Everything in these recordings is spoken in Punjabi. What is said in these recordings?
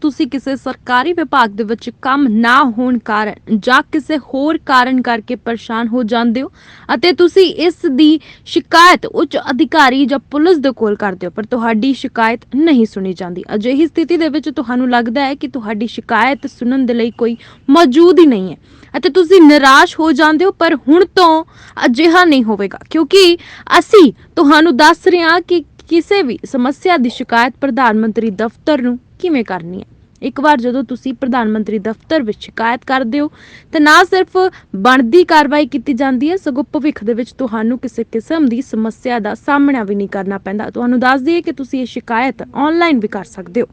ਤੁਸੀਂ ਕਿਸੇ ਸਰਕਾਰੀ ਵਿਭਾਗ ਦੇ ਵਿੱਚ ਕੰਮ ਨਾ ਹੋਣ ਕਾਰਨ ਜਾਂ ਕਿਸੇ ਹੋਰ ਕਾਰਨ ਕਰਕੇ ਪਰੇਸ਼ਾਨ ਹੋ ਜਾਂਦੇ ਹੋ ਅਤੇ ਤੁਸੀਂ ਇਸ ਦੀ ਸ਼ਿਕਾਇਤ ਉੱਚ ਅਧਿਕਾਰੀ ਜਾਂ ਪੁਲਿਸ ਦੇ ਕੋਲ ਕਰਦੇ ਹੋ, ਪਰ ਤੁਹਾਡੀ ਸ਼ਿਕਾਇਤ ਨਹੀਂ ਸੁਣੀ ਜਾਂਦੀ। ਅਜਿਹੀ ਸਥਿਤੀ ਦੇ ਵਿੱਚ ਤੁਹਾਨੂੰ ਲੱਗਦਾ ਹੈ ਕਿ ਤੁਹਾਡੀ ਸ਼ਿਕਾਇਤ ਸੁਣਨ ਦੇ ਲਈ ਕੋਈ ਮੌਜੂਦ ਹੀ ਨਹੀਂ ਹੈ ਅਤੇ ਤੁਸੀਂ ਨਿਰਾਸ਼ ਹੋ ਜਾਂਦੇ ਹੋ, ਪਰ ਹੁਣ ਤੋਂ ਅਜਿਹਾ ਨਹੀਂ ਹੋਵੇਗਾ, ਕਿਉਂਕਿ ਅਸੀਂ ਤੁਹਾਨੂੰ ਦੱਸ ਰਹੇ ਹਾਂ ਕਿ ਕਿਸੇ ਵੀ ਸਮੱਸਿਆ ਦੀ ਸ਼ਿਕਾਇਤ ਪ੍ਰਧਾਨ ਮੰਤਰੀ ਦਫ਼ਤਰ ਨੂੰ ਕਿਵੇਂ ਕਰਨੀ ਹੈ? ਇੱਕ ਵਾਰ ਜਦੋਂ ਤੁਸੀਂ ਪ੍ਰਧਾਨ ਮੰਤਰੀ ਦਫ਼ਤਰ ਵਿੱਚ ਸ਼ਿਕਾਇਤ ਕਰਦੇ ਹੋ, ਤਾਂ ਨਾ ਸਿਰਫ ਬਣਦੀ ਕਾਰਵਾਈ ਕੀਤੀ ਜਾਂਦੀ ਹੈ, ਸਗੋਂ ਭਵਿੱਖ ਦੇ ਵਿੱਚ ਤੁਹਾਨੂੰ ਕਿਸੇ ਕਿਸਮ ਦੀ ਸਮੱਸਿਆ ਦਾ ਸਾਹਮਣਾ ਵੀ ਨਹੀਂ ਕਰਨਾ ਪੈਂਦਾ। ਤੁਹਾਨੂੰ ਦੱਸ ਦਈਏ ਕਿ ਤੁਸੀਂ ਇਹ ਸ਼ਿਕਾਇਤ ਆਨਲਾਈਨ ਵੀ ਕਰ ਸਕਦੇ ਹੋ।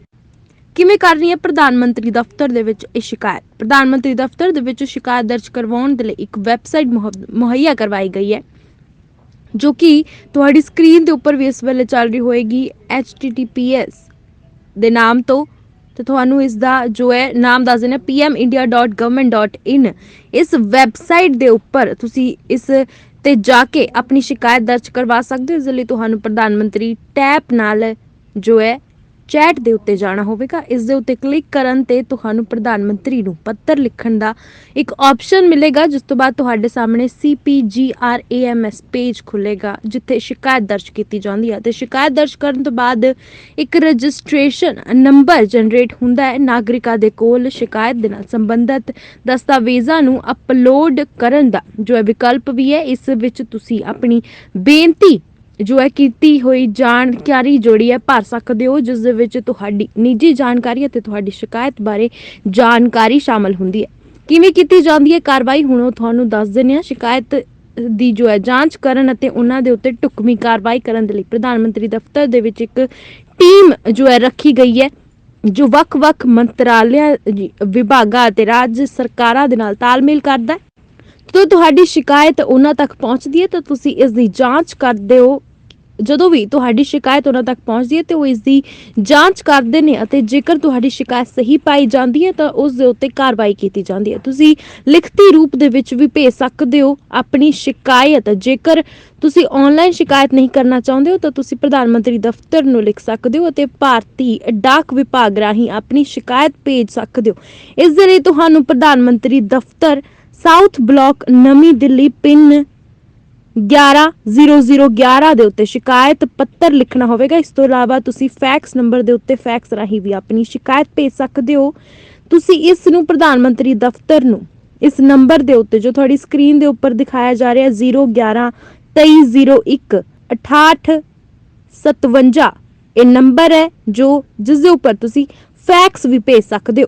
ਕਿਵੇਂ ਕਰਨੀ ਹੈ ਪ੍ਰਧਾਨ ਮੰਤਰੀ ਦਫ਼ਤਰ ਦੇ ਵਿੱਚ ਇਹ ਸ਼ਿਕਾਇਤ? ਪ੍ਰਧਾਨ ਮੰਤਰੀ ਦਫ਼ਤਰ ਦੇ ਵਿੱਚ ਸ਼ਿਕਾਇਤ ਦਰਜ ਕਰਵਾਉਣ ਦੇ ਲਈ ਇੱਕ ਵੈਬਸਾਈਟ ਮੁਹੱਈਆ ਕਰਵਾਈ ਗਈ ਹੈ, ਜੋ ਕਿ ਤੁਹਾਡੀ ਸਕਰੀਨ ਦੇ ਉੱਪਰ ਵੀ ਇਸ ਵੇਲੇ ਚੱਲ ਰਹੀ ਹੋਏਗੀ https ਦੇ ਨਾਮ ਤੋਂ ਤੇ ਤੁਹਾਨੂੰ ਇਸ ਦਾ ਜੋ ਹੈ ਨਾਮ ਦੱਸ ਦਿੰਦੇ pmindia.government.in ਇਸ ਵੈਬਸਾਈਟ ਦੇ ਉੱਪਰ ਤੁਸੀਂ ਇਸ ਤੇ ਜਾ ਕੇ ਆਪਣੀ ਸ਼ਿਕਾਇਤ ਦਰਜ ਕਰਵਾ ਸਕਦੇ ਹੋ, ਇਸ ਲਈ ਤੁਹਾਨੂੰ ਪ੍ਰਧਾਨ ਮੰਤਰੀ ਟੈਪ ਨਾਲ ਜੋ ਹੈ ਚੈਟ ਦੇ ਉੱਤੇ ਜਾਣਾ ਹੋਵੇਗਾ। ਇਸ ਦੇ ਉੱਤੇ ਕਲਿੱਕ ਕਰਨ ਤੇ ਤੁਹਾਨੂੰ ਪ੍ਰਧਾਨ ਮੰਤਰੀ ਨੂੰ ਪੱਤਰ ਲਿਖਣ ਦਾ ਇੱਕ ਆਪਸ਼ਨ ਮਿਲੇਗਾ, ਜਿਸ ਤੋਂ ਬਾਅਦ ਤੁਹਾਡੇ ਸਾਹਮਣੇ CPGRAMS ਪੇਜ ਖੁੱਲੇਗਾ ਜਿੱਥੇ ਸ਼ਿਕਾਇਤ ਦਰਜ ਕੀਤੀ ਜਾਂਦੀ ਹੈ। ਤੇ ਸ਼ਿਕਾਇਤ ਦਰਜ ਕਰਨ ਤੋਂ ਬਾਅਦ ਇੱਕ ਰਜਿਸਟ੍ਰੇਸ਼ਨ ਨੰਬਰ ਜਨਰੇਟ ਹੁੰਦਾ ਹੈ। ਨਾਗਰਿਕਾਂ ਦੇ ਕੋਲ ਸ਼ਿਕਾਇਤ ਦੇ ਨਾਲ ਸੰਬੰਧਿਤ ਦਸਤਾਵੇਜ਼ਾਂ ਨੂੰ ਅਪਲੋਡ ਕਰਨ ਦਾ ਜੋ ਵਿਕਲਪ ਵੀ ਹੈ, ਇਸ ਵਿੱਚ ਤੁਸੀਂ ਆਪਣੀ ਬੇਨਤੀ ਜੋ ਹੈ ਕੀਤੀ ਹੋਈ ਜਾਣਕਾਰੀ ਜੋੜੀ ਹੈ, ਭਰ ਸਕਦੇ ਹੋ, ਜਿਸ ਦੇ ਵਿੱਚ ਤੁਹਾਡੀ ਨਿੱਜੀ ਜਾਣਕਾਰੀ ਅਤੇ ਤੁਹਾਡੀ ਸ਼ਿਕਾਇਤ ਬਾਰੇ ਜਾਣਕਾਰੀ ਸ਼ਾਮਲ ਹੁੰਦੀ ਹੈ। ਕਿਵੇਂ ਕੀਤੀ ਜਾਂਦੀ ਹੈ ਕਾਰਵਾਈ, ਹੁਣ ਉਹ ਤੁਹਾਨੂੰ ਦੱਸ ਦਿੰਦੇ ਹਾਂ। ਸ਼ਿਕਾਇਤ ਦੀ ਜੋ ਹੈ ਜਾਂਚ ਕਰਨ ਅਤੇ ਉਹਨਾਂ ਦੇ ਉੱਤੇ ਢੁਕਵੀਂ ਕਾਰਵਾਈ ਕਰਨ ਦੇ ਲਈ ਪ੍ਰਧਾਨ ਮੰਤਰੀ ਦਫ਼ਤਰ ਦੇ ਵਿੱਚ ਇੱਕ ਟੀਮ ਜੋ ਹੈ ਰੱਖੀ ਗਈ ਹੈ, ਜੋ ਵੱਖ-ਵੱਖ ਮੰਤਰਾਲਿਆਂ, ਵਿਭਾਗਾਂ ਅਤੇ ਰਾਜ ਸਰਕਾਰਾਂ ਦੇ ਨਾਲ ਤਾਲਮੇਲ ਕਰਦਾ ਹੈ। ਜਦੋਂ ਤੁਹਾਡੀ ਸ਼ਿਕਾਇਤ ਉਹਨਾਂ ਤੱਕ ਪਹੁੰਚਦੀ ਹੈ, ਤਾਂ ਤੁਸੀਂ ਇਸ ਦੀ ਜਾਂਚ ਕਰਦੇ ਹੋ। ਜਦੋਂ ਵੀ ਤੁਹਾਡੀ ਸ਼ਿਕਾਇਤ ਉਹਨਾਂ ਤੱਕ ਪਹੁੰਚਦੀ ਹੈ ਤੇ ਉਹ ਇਸ ਦੀ ਜਾਂਚ ਕਰਦੇ ਨੇ ਅਤੇ ਜੇਕਰ ਤੁਹਾਡੀ ਸ਼ਿਕਾਇਤ ਸਹੀ ਪਾਈ ਜਾਂਦੀ ਹੈ ਤਾਂ ਉਸ ਦੇ ਉੱਤੇ ਕਾਰਵਾਈ ਕੀਤੀ ਜਾਂਦੀ ਹੈ। ਤੁਸੀਂ ਲਿਖਤੀ ਰੂਪ ਦੇ ਵਿੱਚ ਵੀ ਭੇਜ ਸਕਦੇ ਹੋ ਆਪਣੀ ਸ਼ਿਕਾਇਤ। ਜੇਕਰ ਤੁਸੀਂ ਆਨਲਾਈਨ ਸ਼ਿਕਾਇਤ ਨਹੀਂ ਕਰਨਾ ਚਾਹੁੰਦੇ ਹੋ ਤਾਂ ਤੁਸੀਂ ਪ੍ਰਧਾਨ ਮੰਤਰੀ ਦਫ਼ਤਰ ਨੂੰ ਲਿਖ ਸਕਦੇ ਹੋ ਅਤੇ ਭਾਰਤੀ ਡਾਕ ਵਿਭਾਗ ਰਾਹੀਂ ਆਪਣੀ ਸ਼ਿਕਾਇਤ ਭੇਜ ਸਕਦੇ ਹੋ। ਇਸ ਦੇ ਲਈ ਤੁਹਾਨੂੰ ਪ੍ਰਧਾਨ ਮੰਤਰੀ ਦਫ਼ਤਰ ਸਾਊਥ ਬਲਾਕ ਨਵੀਂ ਦਿੱਲੀ ਪਿੰਨ 110011 ਦੇ ਉੱਤੇ ਸ਼ਿਕਾਇਤ ਪੱਤਰ ਲਿਖਣਾ ਹੋਵੇਗਾ। ਇਸ ਤੋਂ ਇਲਾਵਾ ਤੁਸੀਂ ਫੈਕਸ ਨੰਬਰ ਦੇ ਉੱਤੇ ਫੈਕਸ ਰਾਹੀਂ ਵੀ ਆਪਣੀ ਸ਼ਿਕਾਇਤ ਭੇਜ ਸਕਦੇ ਹੋ। ਤੁਸੀਂ ਇਸ ਨੂੰ ਪ੍ਰਧਾਨ ਮੰਤਰੀ ਦਫ਼ਤਰ ਨੂੰ ਇਸ ਨੰਬਰ ਦੇ ਉੱਤੇ ਜੋ ਤੁਹਾਡੀ ਸਕਰੀਨ ਦੇ ਉੱਪਰ ਦਿਖਾਇਆ ਜਾ ਰਿਹਾ 011 2301 68 57 ਇਹ ਨੰਬਰ ਹੈ ਜੋ ਜਿਸ ਦੇ ਉੱਪਰ ਤੁਸੀਂ ਫੈਕਸ ਵੀ ਭੇਜ ਸਕਦੇ ਹੋ।